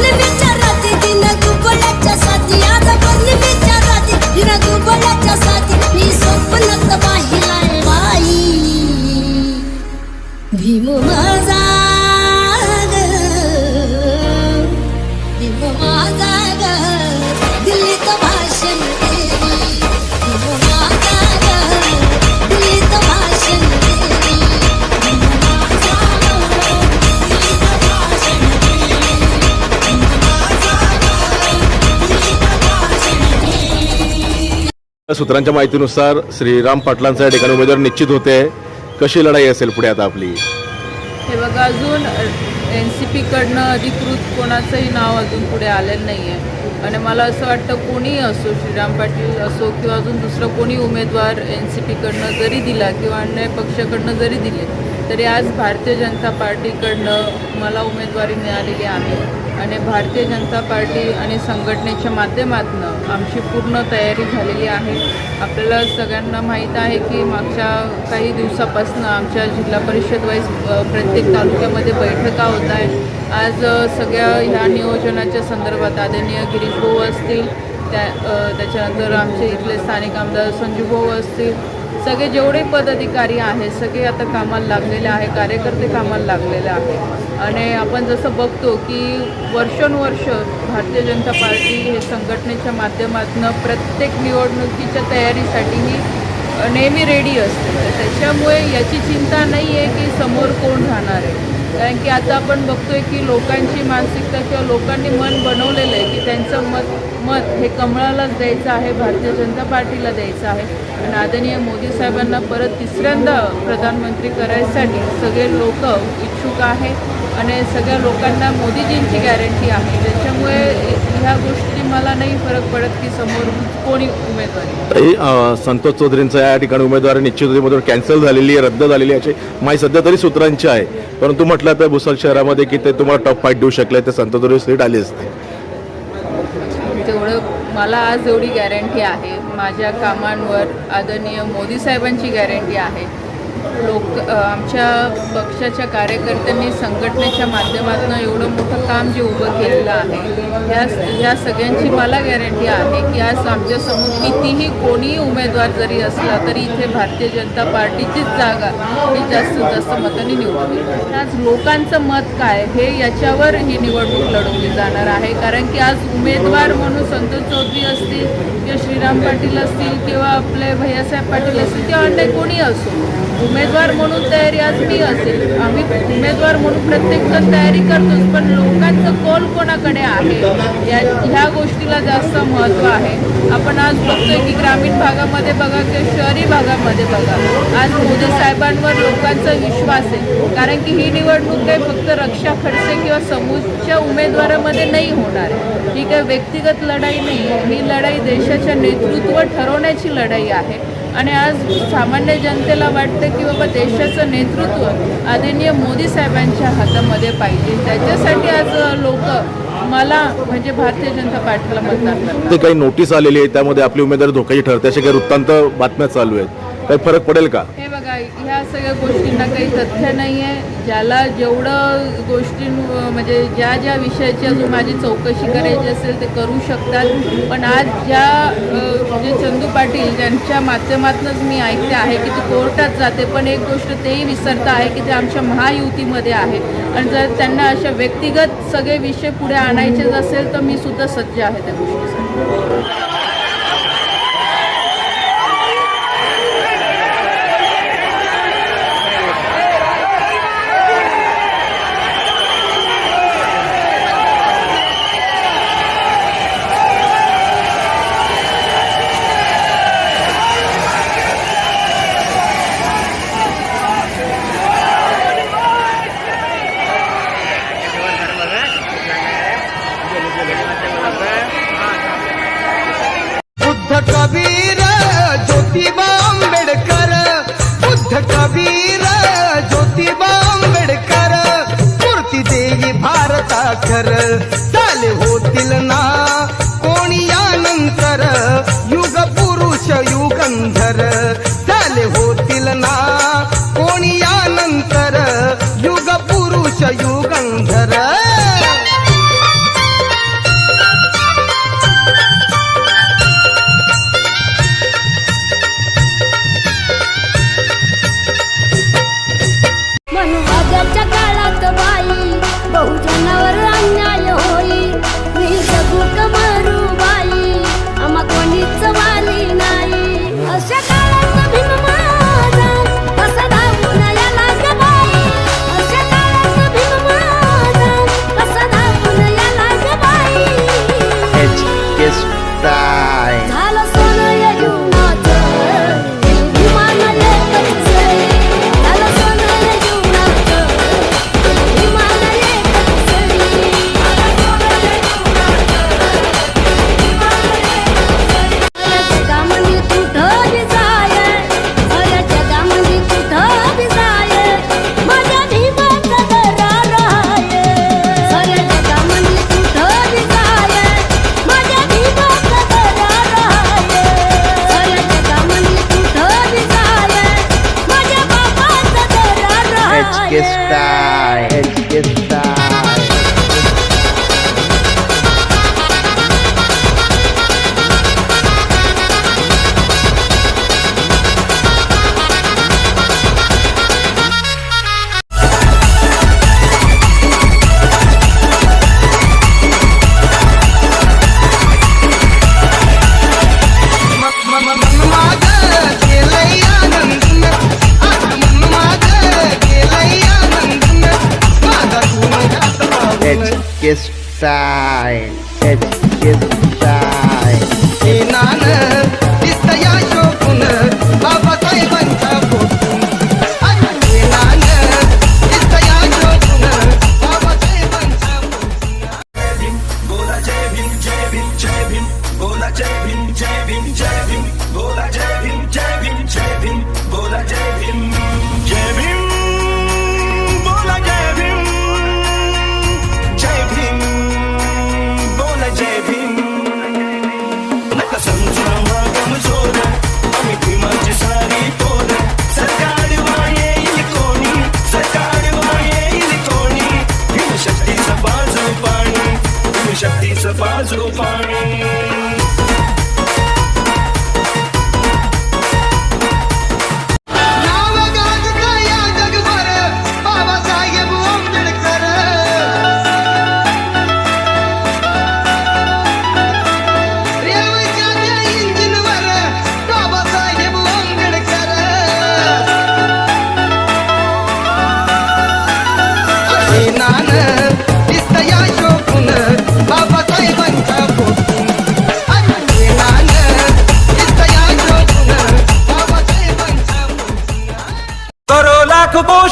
Only सूत्रांच्या माहितीनुसार श्रीराम पाटलांचा या ठिकाणी उमेदवार निश्चित होते. कशी लढाई असेल पुढे आता आपली? हे बघा अजून एन सी पीकडनं अधिकृत कोणाचंही नाव अजून पुढे आलेलं नाही आहे आणि मला असं वाटतं कोणीही असो श्रीराम पाटील असो किंवा अजून दुसरं कोणी उमेदवार एन सी पीकडनं जरी दिला किंवा अन्य पक्षाकडनं जरी दिले तरी आज भारतीय जनता पार्टीकडनं मला उमेदवारी मिळालेली आहे. आणि भारतीय जनता पार्टी आणि संघटनेच्या माध्यमातून आमची पूर्ण तयारी झालेली आहे. आपल्याला सगळ्यांना माहीत आहे की मागच्या काही दिवसापासून आमच्या जिल्हा परिषद वाईज प्रत्येक तालुक्यामध्ये बैठका होत आहे आज सगळ्या ह्या नियोजनाच्या संदर्भात आदरणीय गिरीश भाऊ असतील त्या त्याच्यानंतर आमचे इथले स्थानिक आमदार संजू भाऊ असतील सगळे जेवढे पदाधिकारी आहेत सगळे आता कामाला लागलेले आहे कार्यकर्ते कामाला लागलेले आहे आणि आपण जसं बघतो की वर्षानुवर्ष भारतीय जनता पार्टी हे संघटनेच्या माध्यमातून प्रत्येक निवडणुकीच्या तयारीसाठी ही नेहमी रेडी असते. तर त्याच्यामुळे याची चिंता नाही आहे की समोर कोण राहणार आहे. कारण की आता आपण बघतोय की लोकांची मानसिकता किंवा लोकांनी मन बनवलेलं आहे की त्यांचं मत मत हे कमळालाच द्यायचं आहे भारतीय जनता पार्टीला द्यायचं आहे. आणि आदरणीय मोदी साहेबांना परत तिसऱ्यांदा प्रधानमंत्री करायसाठी सगळे लोक इच्छुक आहे आणि सगळ्या लोकांना मोदीजींची गॅरंटी आहे. त्याच्यामुळे ह्या गोष्टी मला नाही फरक पडत की समोर कोणी उमेदवारी संतोष चौधरींचा या ठिकाणी उमेदवारी निश्चित होती उमेदवार कॅन्सल झालेली आहे रद्द झालेली आहे अशी माहिती सध्या तरी सूत्रांची आहे. परंतु म्हटलं तर भुसाल शहरामध्ये की ते तुम्हाला टॉप फाईट देऊ शकले ते संतोष चौधरी सीट आली असते. तेवढं मला आज एवढी गॅरंटी आहे. माझ्या कामांवर आदरणीय मोदी साहेबांची गॅरंटी आहे. लोक आमच्या पक्षाच्या कार्यकर्त्यांनी संघटनेच्या माध्यमातून एवढं मोठं काम जे उभं केलेलं आहे ह्या ह्या सगळ्यांची मला गॅरंटी आहे की आज आमच्यासमोर कितीही कोणीही उमेदवार जरी असला तरी इथे भारतीय जनता पार्टीचीच जागा ही जास्तीत जास्त मतांनी निवडली आज लोकांचं मत काय हे याच्यावर ही निवडणूक लढवली जाणार आहे. कारण की आज उमेदवार म्हणून संतोष चौधरी असतील किंवा श्रीराम पाटील असतील किंवा आपले भैयासाहेब पाटील असतील किंवा अन्य कोणी असो उमेदवार म्हणून तयारी आज मी असेल. आम्ही उमेदवार म्हणून प्रत्येकजण तयारी करतोच पण लोकांचं कौल कोणाकडे आहे? या ह्या गोष्टीला जास्त महत्त्व आहे. आपण आज बघतोय की ग्रामीण भागामध्ये बघा किंवा शहरी भागामध्ये बघा आज मोदी साहेबांवर लोकांचा विश्वास आहे. कारण की ही निवडणूक काही फक्त रक्षा खडसे किंवा समोरच्या उमेदवारामध्ये नाही होणार आहे. ही काही व्यक्तिगत लढाई नाही ही लढाई देशाच्या नेतृत्व ठरवण्याची लढाई आहे. आणि आज सामान्य जनतेला वाटतं की बाबा देशाचं नेतृत्व आदरणीय मोदी साहेबांच्या हातामध्ये पाहिजे. त्याच्यासाठी आज लोक मला म्हणजे भारतीय जनता पार्टीला मतदान करतात. ते काही नोटीस आलेली आहे त्यामध्ये आपली उमेदवारी धोक्याची ठरते असे काही वृत्तांत बातम्या चालू आहेत. काही फरक पडेल का? हे बघा ह्या सगळ्या गोष्टींना काही तथ्य नाही आहे ज्याला जेवढं गोष्टी म्हणजे ज्या ज्या विषयाची अजून माझी चौकशी करायची असेल ते करू शकतात. पण आज ज्या म्हणजे चंदू पाटील ज्यांच्या माध्यमातूनच मी ऐकते आहे की ते कोर्टात जाते. पण एक गोष्ट तेही विसरत आहे की ते आमच्या महायुतीमध्ये आहे. आणि जर त्यांना अशा व्यक्तिगत सगळे विषय पुढे आणायचेच असेल तर मी सुद्धा सज्ज आहे त्या गोष्टीसाठी.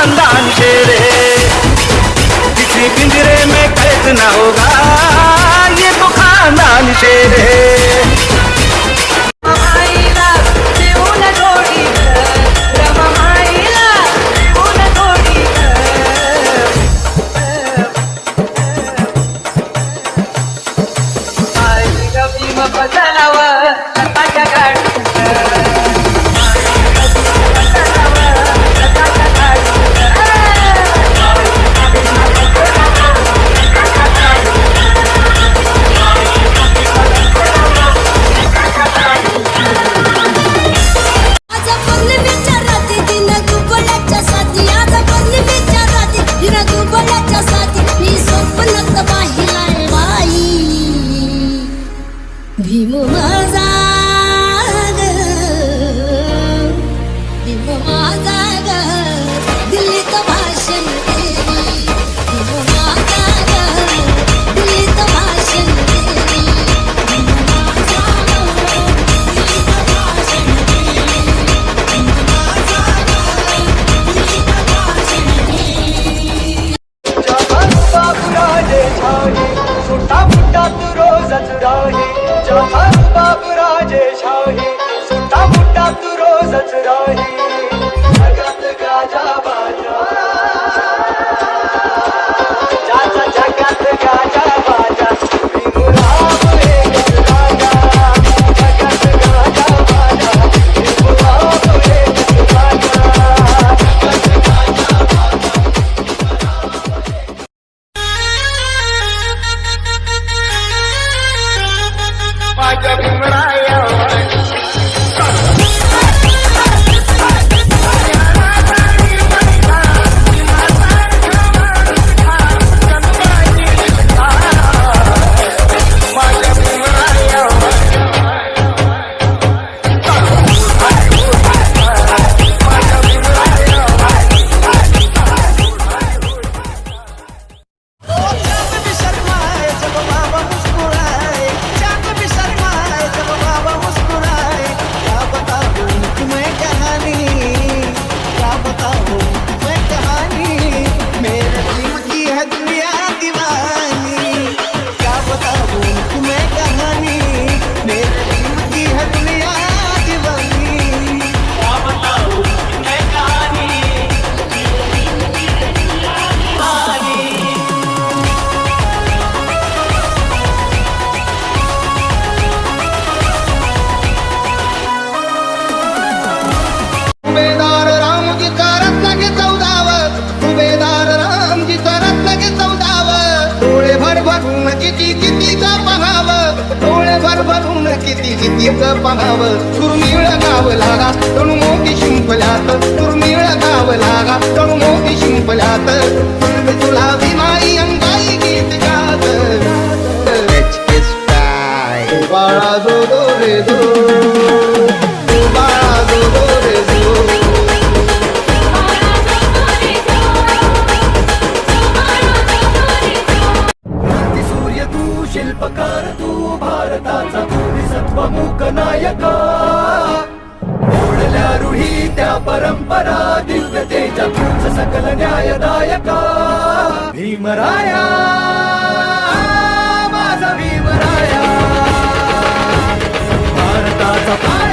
खानदान शेर। किसी पिंजरे में कैद ना होगा ये तो खानदान शेर। माझे शाही. सुद्धा बुट्टा तू रोजच राही. Bye.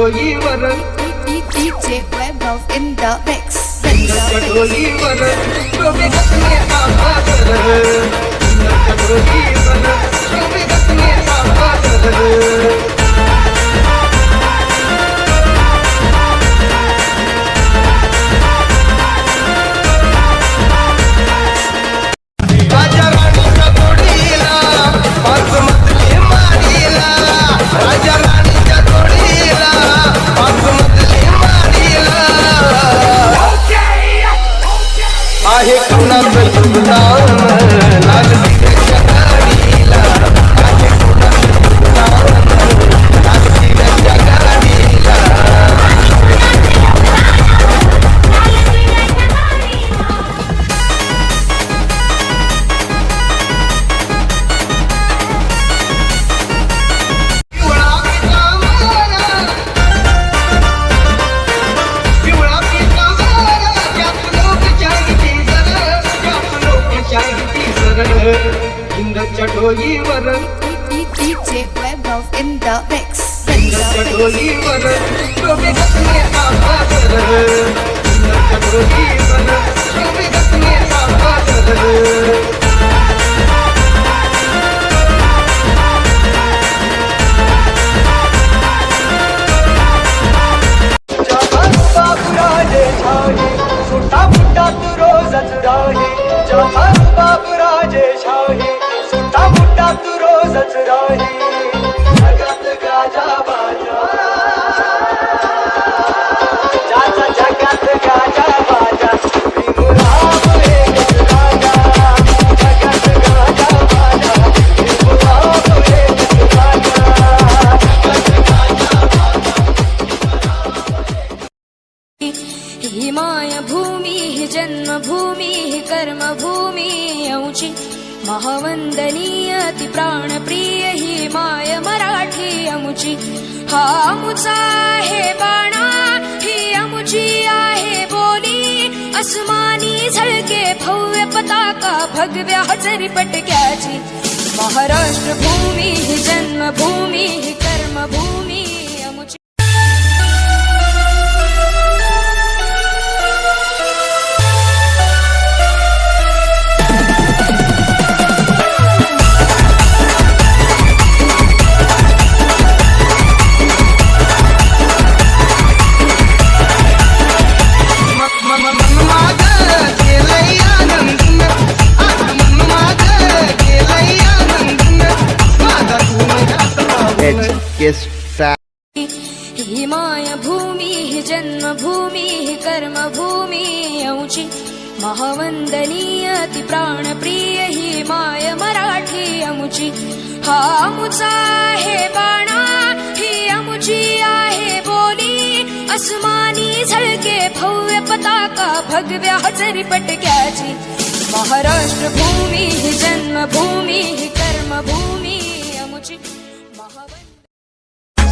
కటోలి వరం DJ Web in the mix. In the डोईवर DJ Web of in the mix. सुंदरच्या डोईवर शोभे घातले आभार सुंदरच्या डोईवर शोभे घातले आभार बाबूराजे छाही सुट्टा फुट्टा तू रोजच राही रोजच भव्य पताका भगव्या हजरी पटक्याची. महाराष्ट्र भूमी ही जन्मभूमी ही कर्मभूमी. घातला ही माय भूमी ही जन्मभूमी ही कर्मभूमी औची महावंदनीय ती प्राणप्रिय ही माय मराठी अमुची हा अमुचा आहे बाणा ही अमुची आहे बोली। अस्मानी झळके भव्य पताका भगव्या हजरी पटक्याची। महाराष्ट्र भूमी ही जन्मभूमी ही कर्मभूमी